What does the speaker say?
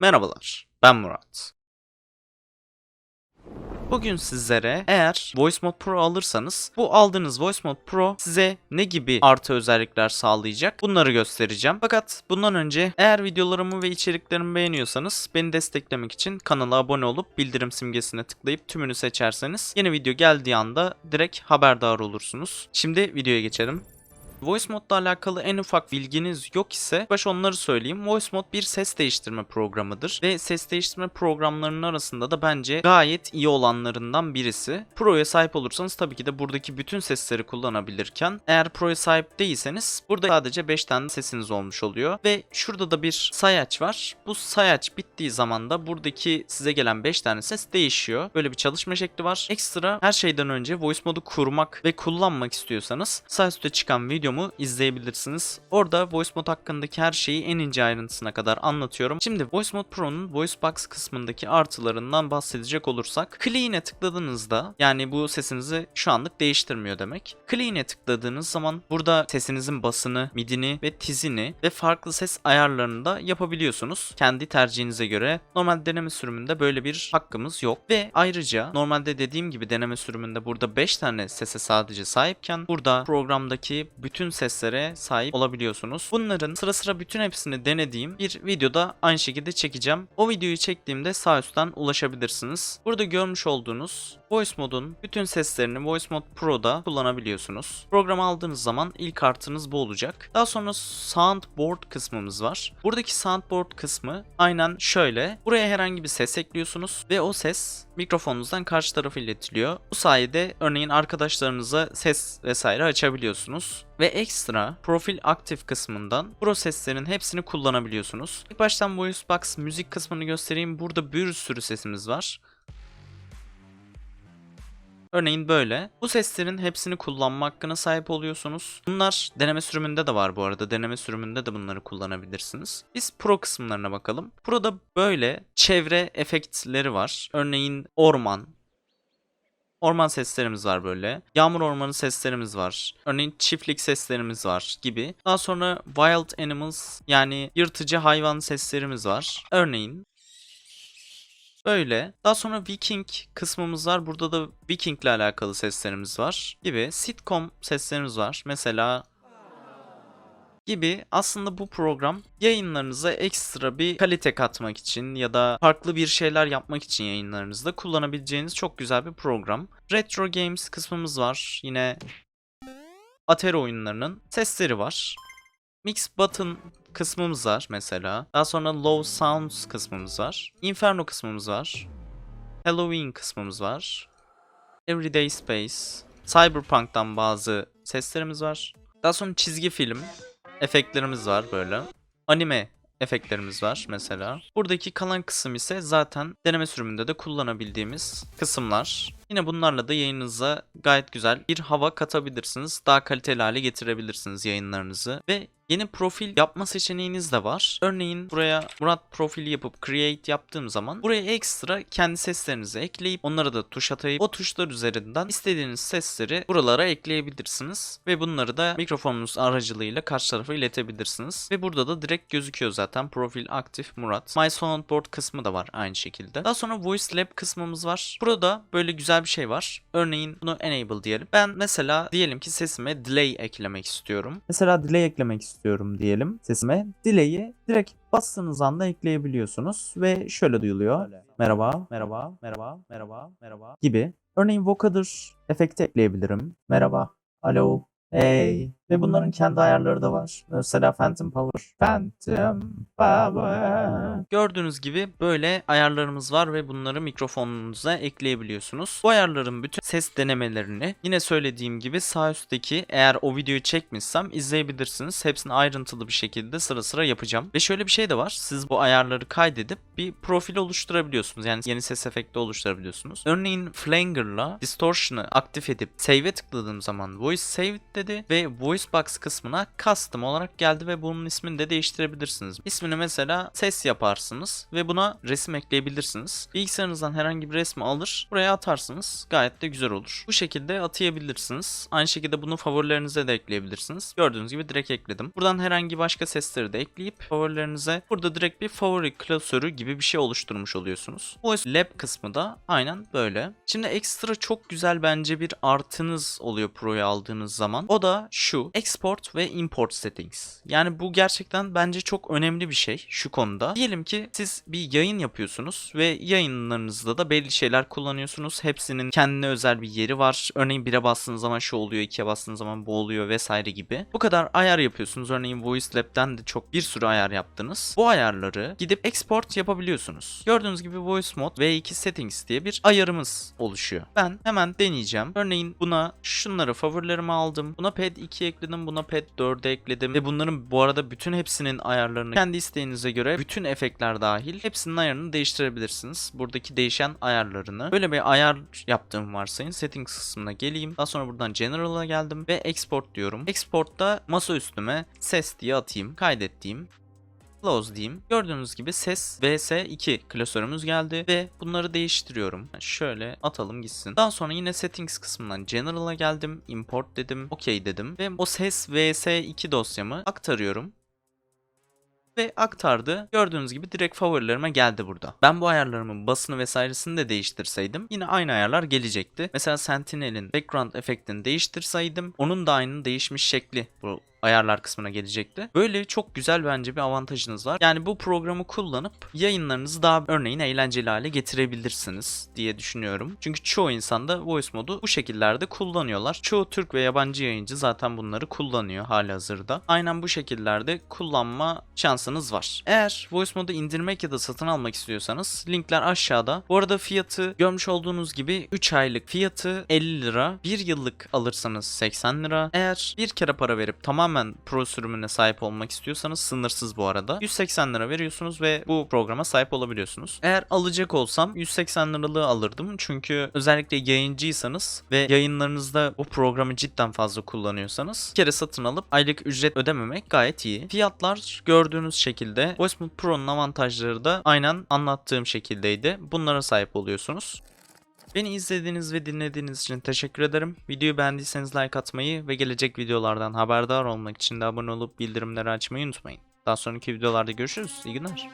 Merhabalar, ben Murat. Bugün sizlere eğer Voice Mode Pro alırsanız bu aldığınız Voice Mode Pro size ne gibi artı özellikler sağlayacak bunları göstereceğim. Fakat bundan önce eğer videolarımı ve içeriklerimi beğeniyorsanız beni desteklemek için kanala abone olup bildirim simgesine tıklayıp tümünü seçerseniz yeni video geldiği anda direkt haberdar olursunuz. Şimdi videoya geçelim. Voice Mode'la alakalı en ufak bilginiz yok ise baş onları söyleyeyim. Voice Mode bir ses değiştirme programıdır ve ses değiştirme programlarının arasında da bence gayet iyi olanlarından birisi. Pro'ya sahip olursanız tabii ki de buradaki bütün sesleri kullanabilirken eğer Pro'ya sahip değilseniz burada sadece 5 tane sesiniz olmuş oluyor ve şurada da bir sayaç var. Bu sayaç bittiği zaman da buradaki size gelen 5 tane ses değişiyor. Böyle bir çalışma şekli var. Ekstra her şeyden önce Voice Mode'u kurmak ve kullanmak istiyorsanız sağ çıkan videomu izleyebilirsiniz. Orada Voice Mode hakkındaki her şeyi en ince ayrıntısına kadar anlatıyorum. Şimdi Voice Mode Pro'nun Voice Box kısmındaki artılarından bahsedecek olursak Clean'e tıkladığınızda yani bu sesinizi şu anlık değiştirmiyor demek. Clean'e tıkladığınız zaman burada sesinizin basını, midini ve tizini ve farklı ses ayarlarını da yapabiliyorsunuz. Kendi tercihinize göre. Normal deneme sürümünde böyle bir hakkımız yok. Ve ayrıca normalde dediğim gibi deneme sürümünde burada 5 tane sese sadece sahipken burada programdaki bütün seslere sahip olabiliyorsunuz. Bunların sıra sıra bütün hepsini denediğim bir videoda aynı şekilde çekeceğim. O videoyu çektiğimde sağ üstten ulaşabilirsiniz. Burada görmüş olduğunuz Voice Mode'un bütün seslerini Voice Mode Pro'da kullanabiliyorsunuz. Programı aldığınız zaman ilk artınız bu olacak. Daha sonra Soundboard kısmımız var. Buradaki Soundboard kısmı aynen şöyle. Buraya herhangi bir ses ekliyorsunuz ve o ses mikrofonunuzdan karşı tarafa iletiliyor. Bu sayede örneğin arkadaşlarınıza ses vesaire açabiliyorsunuz. Ve ekstra profil aktif kısmından pro seslerin hepsini kullanabiliyorsunuz. İlk baştan Voice Box müzik kısmını göstereyim. Burada bir sürü sesimiz var. Örneğin böyle. Bu seslerin hepsini kullanma hakkına sahip oluyorsunuz. Bunlar deneme sürümünde de var bu arada. Deneme sürümünde de bunları kullanabilirsiniz. Biz Pro kısımlarına bakalım. Pro'da böyle çevre efektleri var. Örneğin orman, Orman seslerimiz var böyle. Yağmur ormanı seslerimiz var. Örneğin çiftlik seslerimiz var gibi. Daha sonra wild animals yani yırtıcı hayvan seslerimiz var. Örneğin Böyle. Daha sonra Viking kısmımız var. Burada da Viking ile alakalı seslerimiz var. Gibi sitcom seslerimiz var. Mesela gibi aslında bu program yayınlarınıza ekstra bir kalite katmak için ya da farklı bir şeyler yapmak için yayınlarınızda kullanabileceğiniz çok güzel bir program. Retro Games kısmımız var. Yine Atari oyunlarının sesleri var. Mix Button kısmımız var mesela. Daha sonra Low Sounds kısmımız var. Inferno kısmımız var. Halloween kısmımız var. Everyday Space. Cyberpunk'tan bazı seslerimiz var. Daha sonra çizgi film efektlerimiz var böyle. Anime efektlerimiz var mesela. Buradaki kalan kısım ise zaten deneme sürümünde de kullanabildiğimiz kısımlar. Yine bunlarla da yayınınıza gayet güzel bir hava katabilirsiniz. Daha kaliteli hale getirebilirsiniz yayınlarınızı. Ve yeni profil yapma seçeneğiniz de var. Örneğin buraya Murat profili yapıp create yaptığım zaman buraya ekstra kendi seslerinizi ekleyip onlara da tuş atayıp o tuşlar üzerinden istediğiniz sesleri buralara ekleyebilirsiniz. Ve bunları da mikrofonunuz aracılığıyla karşı tarafa iletebilirsiniz. Ve burada da direkt gözüküyor zaten profil aktif Murat. My Soundboard kısmı da var aynı şekilde. Daha sonra Voice Lab kısmımız var. Burada böyle güzel bir şey var. Örneğin bunu enable diyelim. Ben mesela diyelim ki sesime delay eklemek istiyorum. Mesela delay eklemek istiyorum diyelim sesime. Delay'i direkt bastığınız anda ekleyebiliyorsunuz ve şöyle duyuluyor. Merhaba, merhaba, merhaba, merhaba, merhaba gibi. Örneğin vocoder efekti ekleyebilirim. Merhaba, alo, hey. Ve bunların kendi ayarları da var. Mesela Phantom Power. Phantom Power. Gördüğünüz gibi böyle ayarlarımız var ve bunları mikrofonunuza ekleyebiliyorsunuz. Bu ayarların bütün ses denemelerini yine söylediğim gibi sağ üstteki eğer o videoyu çekmişsem izleyebilirsiniz. Hepsini ayrıntılı bir şekilde sıra sıra yapacağım. Ve şöyle bir şey de var. Siz bu ayarları kaydedip bir profil oluşturabiliyorsunuz. Yani yeni ses efekti oluşturabiliyorsunuz. Örneğin Flanger'la Distortion'ı aktif edip Save'e tıkladığım zaman Voice Saved dedi ve Voice Box kısmına custom olarak geldi ve bunun ismini de değiştirebilirsiniz. İsmini mesela ses yapar atarsınız ve buna resim ekleyebilirsiniz. Bilgisayarınızdan herhangi bir resmi alır buraya atarsınız. Gayet de güzel olur. Bu şekilde atayabilirsiniz. Aynı şekilde bunu favorilerinize de ekleyebilirsiniz. Gördüğünüz gibi direkt ekledim. Buradan herhangi başka sesleri de ekleyip favorilerinize burada direkt bir favori klasörü gibi bir şey oluşturmuş oluyorsunuz. Voice Lab kısmı da aynen böyle. Şimdi ekstra çok güzel bence bir artınız oluyor Pro'yu aldığınız zaman. O da şu. Export ve Import Settings. Yani bu gerçekten bence çok önemli bir şey şu konuda. Diyelim ki siz bir yayın yapıyorsunuz ve yayınlarınızda da belli şeyler kullanıyorsunuz. Hepsinin kendine özel bir yeri var. Örneğin 1'e bastığınız zaman şu oluyor, 2'ye bastığınız zaman bu oluyor vesaire gibi. Bu kadar ayar yapıyorsunuz. Örneğin Voice Lab'den de çok bir sürü ayar yaptınız. Bu ayarları gidip export yapabiliyorsunuz. Gördüğünüz gibi Voice Mode V2 Settings diye bir ayarımız oluşuyor. Ben hemen deneyeceğim. Örneğin buna şunları favorilerime aldım. Buna pad 2 ekledim. Buna pad 4'e ekledim. Ve bunların bu arada bütün hepsinin ayarlarını kendi isteğinize göre bütün efektler dahil hepsinin ayarını değiştirebilirsiniz. Buradaki değişen ayarlarını. Böyle bir ayar yaptığım varsayın. Settings kısmına geleyim. Daha sonra buradan General'a geldim ve Export diyorum. Export'ta masa üstüme ses diye atayım. Kaydettiğim Close diyeyim. Gördüğünüz gibi ses VS2 klasörümüz geldi ve bunları değiştiriyorum. Şöyle atalım gitsin. Daha sonra yine settings kısmından general'a geldim. Import dedim. OK dedim ve o ses VS2 dosyamı aktarıyorum ve aktardı. Gördüğünüz gibi direkt favorilerime geldi burada. Ben bu ayarlarımın basını vesairesini de değiştirseydim yine aynı ayarlar gelecekti. Mesela Sentinel'in background efektini değiştirseydim onun da aynı değişmiş şekli bu ayarlar kısmına gelecekti. Böyle çok güzel bence bir avantajınız var. Yani bu programı kullanıp yayınlarınızı daha örneğin eğlenceli hale getirebilirsiniz diye düşünüyorum. Çünkü çoğu insan da voice modu bu şekillerde kullanıyorlar. Çoğu Türk ve yabancı yayıncı zaten bunları kullanıyor hali hazırda. Aynen bu şekillerde kullanma şansınız var. Eğer voice modu indirmek ya da satın almak istiyorsanız linkler aşağıda. Bu arada fiyatı görmüş olduğunuz gibi 3 aylık fiyatı 50 lira. 1 yıllık alırsanız 80 lira. Eğer bir kere para verip tamamen pro sürümüne sahip olmak istiyorsanız sınırsız bu arada. 180 lira veriyorsunuz ve bu programa sahip olabiliyorsunuz. Eğer alacak olsam 180 liralığı alırdım. Çünkü özellikle yayıncıysanız ve yayınlarınızda bu programı cidden fazla kullanıyorsanız bir kere satın alıp aylık ücret ödememek gayet iyi. Fiyatlar gördüğünüz şekilde VoiceMod Pro'nun avantajları da aynen anlattığım şekildeydi. Bunlara sahip oluyorsunuz. Beni izlediğiniz ve dinlediğiniz için teşekkür ederim. Videoyu beğendiyseniz like atmayı ve gelecek videolardan haberdar olmak için de abone olup bildirimleri açmayı unutmayın. Daha sonraki videolarda görüşürüz. İyi günler.